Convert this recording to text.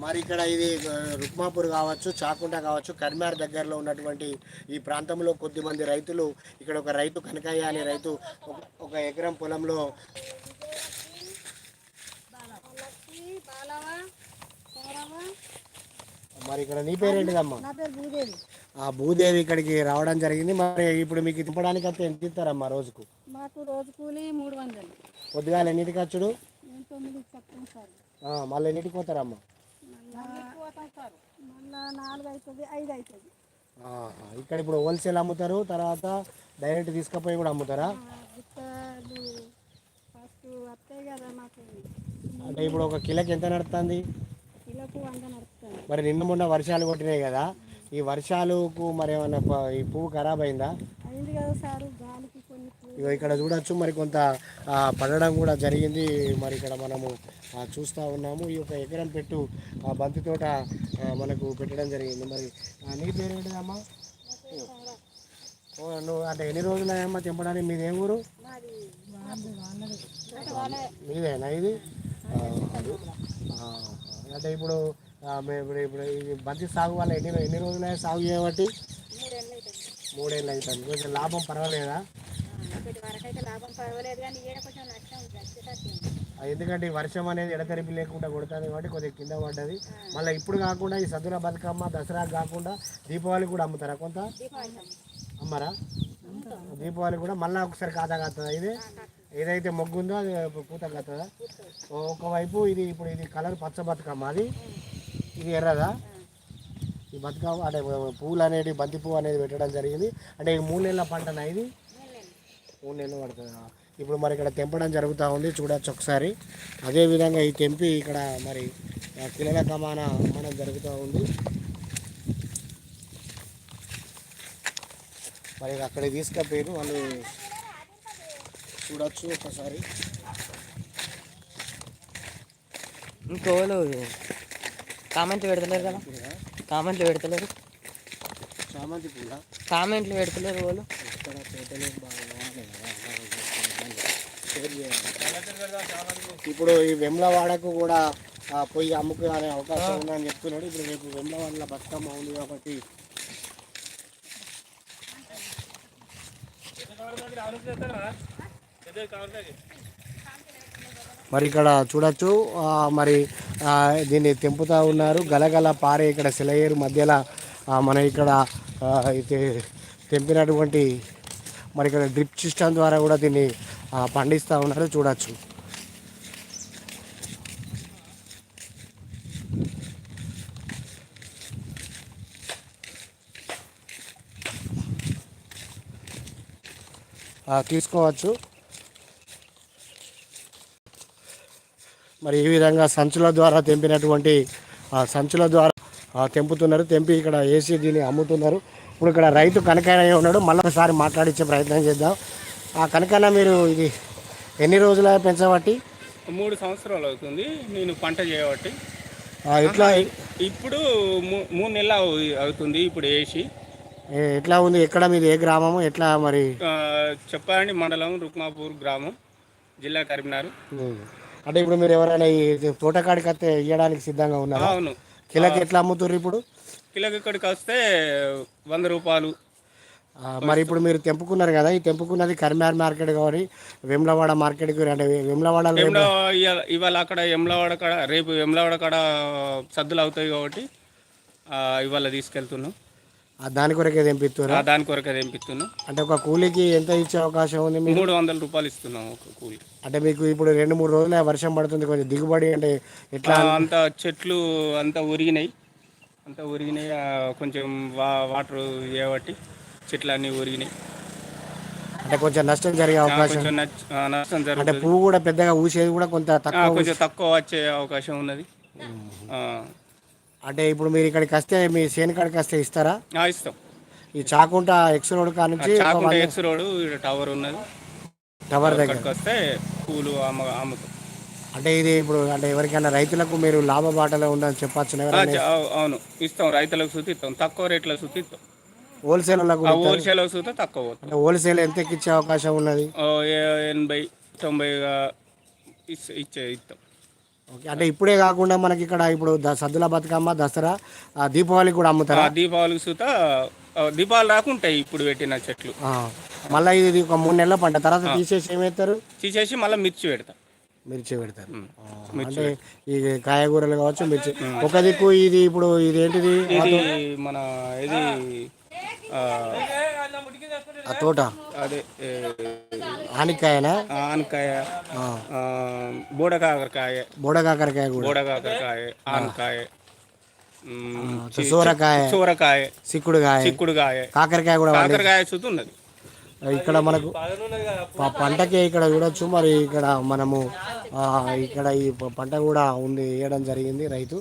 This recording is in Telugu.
మరి ఇక్కడ ఇది రుక్మాపూర్ కావచ్చు చాకుంట కావచ్చు కర్మార్ దగ్గరలో ఉన్నటువంటి ఈ ప్రాంతంలో కొద్దిమంది రైతులు ఇక్కడ ఒక రైతు కనకయ్య అనే రైతు ఒక- ఎకరం పొలంలో మరి ఇక్కడ నీ పేరేంటిదమ్మా ఆ భూదేవి ఇక్కడికి రావడం జరిగింది. మరి ఇప్పుడు మీకు తిప్పడానికి అయితే ఎంత ఇస్తారమ్మా రోజుకు? మాకు రోజు కూలి మూడు వందలు. పొద్దుగాల ఎన్నిటికి వచ్చుడు? మళ్ళీ ఎన్నిటికి పోతారమ్మా? మళ్ళా నాలుగు అవుతుంది ఐదు అవుతుంది ఆహా. ఇక్కడ ఇప్పుడు హోల్సేల్ అమ్ముతారు తర్వాత డైరెక్ట్ తీసుకుపోయి కూడా అమ్ముతారా? గుట్టలు ఫస్ట్ వస్తాయి కదా మాకు. అంటే ఇప్పుడు ఒక కిలోకి ఎంత నడుస్తుంది? కిలోకు వంద నడుస్తుంది. మరి నిన్న మొన్న వర్షాలు కొట్టినాయి కదా ఈ వర్షాలకు మరి ఏమన్నా ఈ పువ్వు ఖరాబ్ అయిందా? అయింది కదా సారు. ఇగో ఇక్కడ చూడొచ్చు మరి కొంత పడడం కూడా జరిగింది. మరి ఇక్కడ మనము చూస్తూ ఉన్నాము. ఈ యొక్క ఎకరం పెట్టు ఆ బంతి తోట మనకు పెట్టడం జరిగింది. మరి నీ పేరు ఏంటిదమ్మా నువ్వు అంటే ఎన్ని రోజులు అయ్యమ్మా తెంపడానికి? మీది ఊరు? మీదేనా ఇది? అంటే ఇప్పుడు ఇప్పుడు ఇప్పుడు ఇది బంతి సాగు వల్ల ఎన్ని ఎన్ని రోజులు సాగు చేయబట్టి? మూడేళ్ళు అవుతుంది మూడేళ్ళు అవుతుంది కొంచెం లాభం పర్వాలేదా? ఎందుకంటే ఈ వర్షం అనేది ఎడతెరిపి లేకుండా కొడుతుంది కాబట్టి కొద్దిగా కింద పడ్డది. మళ్ళీ ఇప్పుడు కాకుండా ఈ సద్దుల బతుకమ్మ దసరా కాకుండా దీపావళి కూడా అమ్ముతారా కొంత? అమ్మరా? దీపావళి కూడా మళ్ళీ ఒకసారి ఖాతా కాస్తుందా ఇది? ఏదైతే మొగ్గు ఉందో అది పూత కాస్తుందా ఒకవైపు ఇది ఇప్పుడు ఇది కలర్ పచ్చ బతుకమ్మ అది. ఇది ఎర్రదా? ఈ బతుకమ్మ అంటే పువ్వులు అనేది బంతి పువ్వు అనేది పెట్టడం జరిగింది. అంటే ఈ మూడు నెలల పంటనా ఇది? మూడు నెలలు పడుతుంది. ఇప్పుడు మరి ఇక్కడ తెంపడం జరుగుతూ ఉంది చూడొచ్చు ఒకసారి. అదేవిధంగా ఈ తెంపి ఇక్కడ మరి కిలల కమాన అమ్మడం జరుగుతూ ఉంది. మరి అక్కడికి తీసుకపోయారు వాళ్ళు చూడొచ్చు ఒకసారి. ఇంకోళ్ళు కామెంట్లు పెడతలేరు కదా? కామెంట్లు పెడతలేరు? చామంతి పూల. కామెంట్లు పెడతలేరు వాళ్ళు? ఇక్కడ తోటలో బాగా. ఇప్పుడు ఈ వెమ్లవాడకు కూడా పోయి అమ్ముకునే అవకాశం ఉందని చెప్తున్నాడు. ఇప్పుడు రేపు వెమ్లవాడలో బతుకమ్మ ఉంది కాబట్టి. మరి ఇక్కడ చూడొచ్చు. మరి దీన్ని తెంపుతా ఉన్నారు. గలగల పారే ఇక్కడ సెలయేరు మధ్యలో మన ఇక్కడ అయితే తెంపినటువంటి మరి ఇక్కడ డ్రిప్ సిస్టమ్ ద్వారా కూడా దీన్ని పండిస్తూ ఉన్నారు చూడవచ్చు తీసుకోవచ్చు. మరి ఈ విధంగా సంచుల ద్వారా తెంపినటువంటి సంచుల ద్వారా తెంపుతున్నారు. తెంపి ఇక్కడ వేసి దీన్ని అమ్ముతున్నారు. ఇప్పుడు ఇక్కడ రైతు కనకయ్య ఉన్నాడు. మళ్ళీ ఒకసారి మాట్లాడించే ప్రయత్నం చేద్దాం. ఆ కనకన్న మీరు ఇది ఎన్ని రోజుల పెంచబట్టి? మూడు సంవత్సరాలు అవుతుంది. నేను పంట చేయబట్టి. ఎట్లా? ఇప్పుడు మూడు నెలలు అవు- అవుతుంది ఇప్పుడు వేసి ఏ- ఎట్లా ఉంది? ఎక్కడ మీది? ఏ గ్రామము? ఎట్లా మరి? ఆ, చెప్పండి మండలం రుక్మాపూర్ గ్రామం జిల్లా కరీంనగర్. అంటే ఇప్పుడు మీరు ఎవరైనా ఈ తోటకాడికి వస్తే ఇవ్వడానికి సిద్ధంగా ఉన్నారా? అవును. కిలోకి ఎట్లా అమ్ముతుర్రు ఇప్పుడు? కిలోకి ఇక్కడికి వస్తే వంద రూపాయలు. మరి ఇప్పుడు మీరు తెంపుకున్నారు కదా ఈ తెంపుకున్నది కరీంనగర్ మార్కెట్ కానీ వేములవాడ మార్కెట్కి అంటే వేములవాడలో ఎమ్లా ఇవాళ- అక్కడ ఎమ్లవాడ కాడ రేపు ఎమ్లవాడ కాడ సద్దులు అవుతాయి కాబట్టి ఇవాళ తీసుకెళ్తున్నాం. దాని కొరకే తెంపిస్తున్నారు ఆ, దాని కొరకు తెంపిస్తున్నాం. అంటే ఒక కూలీకి ఎంత ఇచ్చే అవకాశం ఉంది మీకు మూడు వందల రూపాయలు ఇస్తున్నాం ఒక కూలి. అంటే మీకు ఇప్పుడు రెండు మూడు రోజులే వర్షం పడుతుంది కొంచెం దిగుబడి అంటే ఎట్లా? అంత చెట్లు అంతా ఉరిగినాయి. అంతా ఉరిగినాయి ఆ, కొంచెం వా వాటర్ చేయబట్టి చెట్లు అన్నీ ఉరిగినాయి. అంటే కొంచెం నష్టం జరిగే అవకాశం. నష్టం అంటే పువ్వు కూడా పెద్దగా ఊసేది కూడా కొంత తక్కువ కొంచెం తక్కువ వచ్చే అవకాశం ఉన్నది. అంటే ఇప్పుడు మీరు ఇక్కడికి వస్తే మీ సేను కాడికి వస్తే ఇస్తారా? ఆ, ఇస్తాం. ఈ చాకుంట ఎక్స్ రోడ్ కా నుంచి ఒక చాకుంట వంద- ఎక్స్ రోడ్ ఇక్కడ టవర్ ఉన్నది. టవర్ దగ్గర. వస్తే పూలు అమ్మ అమ్ముతాం. అంటే ఇది ఇప్పుడు అంటే ఎవరికైనా రైతులకు మీరు లాభ బాటలో ఉందని చెప్పచ్చు ఆ, చ- అవు- అవును. ఇస్తాం. రైతులకు సుతి ఇస్తాం. తక్కువ రేట్ల సుతి ఇస్తాం. హోల్సేల్ ఆ హోల్సేల్ సుత తక్కువ అంటే హోల్సేల్ ఎంత ఇచ్చే అవకాశం ఉన్నది? ఓ ఏ- ఎనభై తొంభై ఇచ్చే ఇస్తాం. ఓకే అంటే ఇప్పుడే కాకుండా మనకి ఇక్కడ ఇప్పుడు సద్దుల బతుకమ్మ దసరా ఆ, దీపావళి కూడా అమ్ముతారా? దీపావళికి సుత దీపావళి రాకుంటాయి ఇప్పుడు పెట్టిన చెట్లు. మళ్ళీ ఇది ఒక మూడు నెలల పంట తర్వాత తీసేసి ఏమేస్తారు? తీసేసి మళ్ళీ మిర్చి పెడతా. మిర్చి పెడతారు. అంటే ఈ కాయగూరలు కావచ్చు మిర్చి. ఒక దిక్కు ఇది ఇప్పుడు ఇది ఏంటిది మన ఇది ఆ, తోట? అదే ఆనికాయనా ఆనకాయ బోడకాకరకాయ. బోడకాకరకాయ కూడా? బోడకాకరకాయ ఆనకాయ సోరకాయ సోరకాయ సిక్కుడుకాయ చిక్కుడుకాయ. కాకరకాయ కూడా కాకరకాయ సుత ఉన్నది ఇక్కడ మనకు పంటకి ఇక్కడ చూడొచ్చు. మరి ఇక్కడ మనము ఇక్కడ ఈ పంట కూడా ఉంది వేయడం జరిగింది రైతు.